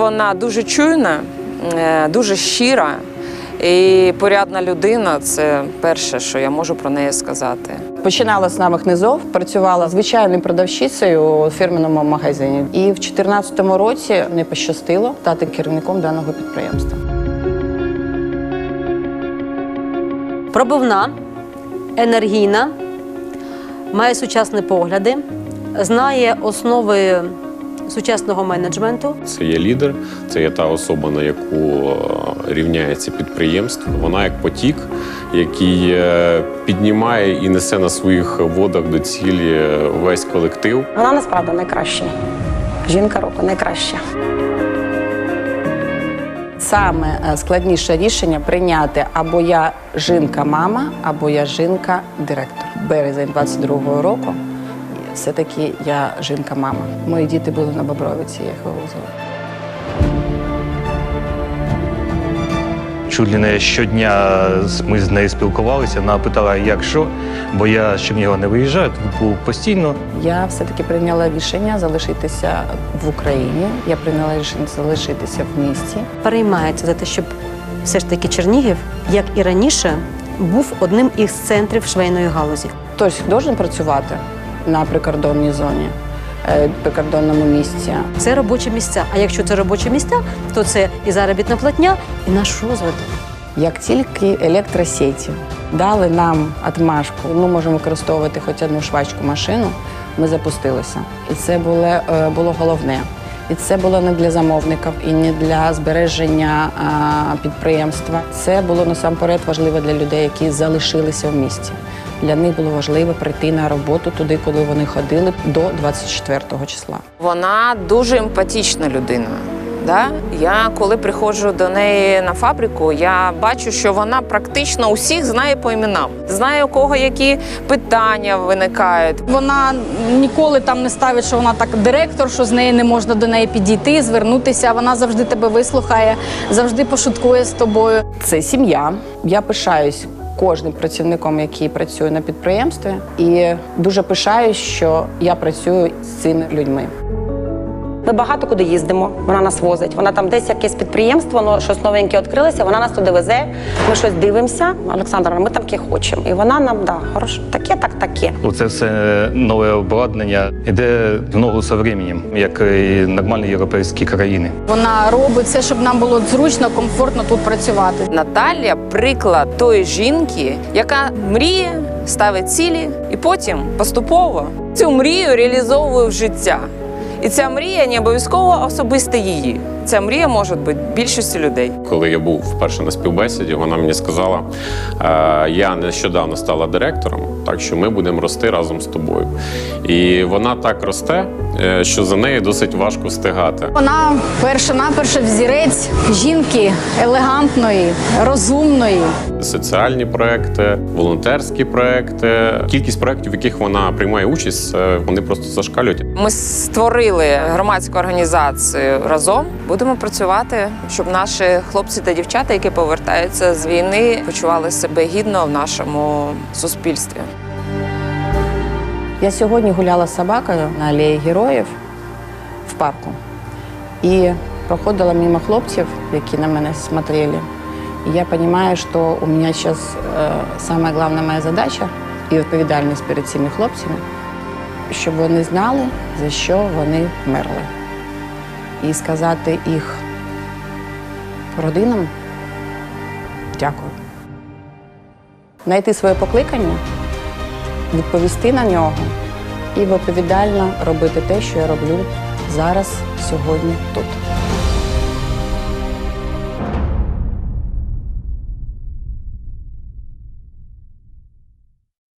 вона дуже чуйна, е, дуже щира і порядна людина це перше, що я можу про неї сказати. Починала з самих низов, працювала звичайною продавщицею у фірменному магазині. І в 2014 році не пощастило стати керівником даного підприємства. Пробивна, енергійна, має сучасні погляди, знає основи сучасного менеджменту. Це є лідер, це є та особа, на яку е, рівняється підприємство. Вона як потік, який е, піднімає і несе на своїх водах до цілі е, весь колектив. Вона насправді найкраща. Жінка року найкраща. Саме складніше рішення прийняти або я жінка-мама, або я жінка-директор. Березень 22-го року. Все-таки я жінка-мама. Мої діти були на Бобровиці, я їх вивозила. Чуть ли не щодня ми з нею спілкувалися. Вона питала, як що, бо я з Чернігова не виїжджаю, тут був постійно. Я все-таки прийняла рішення залишитися в Україні. Я прийняла рішення залишитися в місті. Переймається за те, щоб все ж таки Чернігів, як і раніше, був одним із центрів швейної галузі. Хтось должен працювати на прикордонній зоні, е, прикордонному місці. Це робочі місця. А якщо це робочі місця, то це і заробітна платня, і наш розвиток. Як тільки електросеті дали нам отмашку, ми можемо використовувати хоч одну швачку машину, ми запустилися. І це було, е, було головне. І це було не для замовників і не для збереження а, підприємства. Це було насамперед важливо для людей, які залишилися в місті. Для них було важливо прийти на роботу туди, куди вони ходили до 24-го числа. Вона дуже емпатична людина. Да? Я коли приходжу до неї на фабрику, я бачу, що вона практично усіх знає по іменам, знає у кого які питання виникають. Вона ніколи там не ставить, що вона так директор, що з неї не можна до неї підійти, звернутися. Вона завжди тебе вислухає, завжди пошуткує з тобою. Це сім'я. Я пишаюсь кожним працівником, який працює на підприємстві, і дуже пишаюсь, що я працюю з цими людьми. Ми багато куди їздимо, вона нас возить. Вона там десь якесь підприємство, ну, щось новеньке відкрилося, вона нас туди везе. Ми щось дивимося. Олександра, ми таке хочемо. І вона нам да, хорошо, таке, так, таке. Оце все нове обладнання йде в ногу з временем, як і нормальні європейські країни. Вона робить все, щоб нам було зручно, комфортно тут працювати. Наталя приклад тої жінки, яка мріє, ставить цілі, і потім поступово цю мрію реалізовує в життя. І ця мрія не обов'язково особиста її. Ця мрія може бути більшості людей. Коли я був вперше на співбесіді, вона мені сказала: е, я нещодавно стала директором, так що ми будемо рости разом з тобою. І вона так росте, е, що за нею досить важко встигати. Вона перша-наперша взірець жінки елегантної, розумної. Соціальні проекти, волонтерські проекти, кількість проєктів, в яких вона приймає участь, е, вони просто зашкалюють. Ми створили громадську організацію разом. Будемо працювати, щоб наші хлопці та дівчата, які повертаються з війни, почували себе гідно в нашому суспільстві. Я сьогодні гуляла з собакою на алеї героїв в парку і проходила мимо хлопців, які на мене смотрели. І я розумію, що у мене зараз е, саме головна моя задача і відповідальність перед цими хлопцями, щоб вони знали, за що вони вмерли. І сказати їх родинам дякую. Знайти своє покликання, відповісти на нього і відповідально робити те, що я роблю зараз, сьогодні, тут.